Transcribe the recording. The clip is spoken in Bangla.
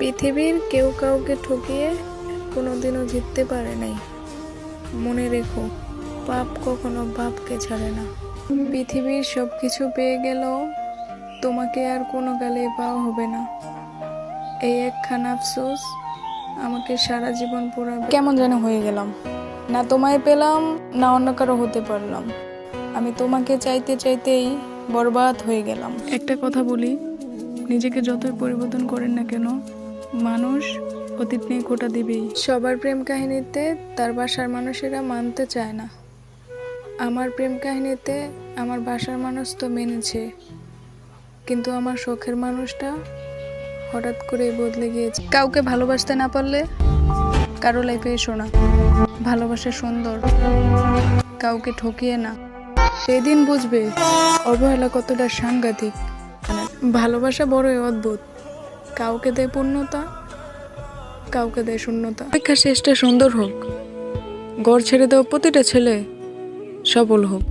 পৃথিবীর কেউ কাউকে ঠকিয়ে কোনোদিনও জিততে পারে নাই। মনে রেখো, পাপ কখনো বাপকে ছাড়ে না। পৃথিবীর সব কিছু পেয়ে গেলেও তোমাকে আর কোনো কালে পাওয়া হবে না। এই একখান আফসোস আমাকে সারা জীবন পুরা কেমন যেন হয়ে গেলাম। না তোমায় পেলাম, না অন্য কারও হতে পারলাম। আমি তোমাকে চাইতে চাইতেই বরবাদ হয়ে গেলাম। একটা কথা বলি, নিজেকে যতই পরিবর্তন করেন না কেন মানুষ অতীত নিয়ে খোটা দিবেই। সবার প্রেম কাহিনীতে তার বাসার মানুষেরা মানতে চায় না। আমার প্রেম কাহিনীতে আমার বাসার মানুষ তো মেনেছে। কিন্তু আমার শখের মানুষটা হঠাৎ করে বদলে গিয়েছে। কাউকে ভালোবাসতে না পারলে কারও লাইফে এসো না। ভালোবাসা সুন্দর, কাউকে ঠকিয়ে না। সেদিন বুঝবে অবহেলা কতটা সাংঘাতিক। ভালোবাসা বড়ই অদ্ভুত। কাউকে দেয় পূর্ণতা, কাউকে দেয় শূন্যতা। পরীক্ষা শেষটা সুন্দর হোক। গড় ছেড়ে দেওয়া প্রতিটা ছেলে সফল হোক।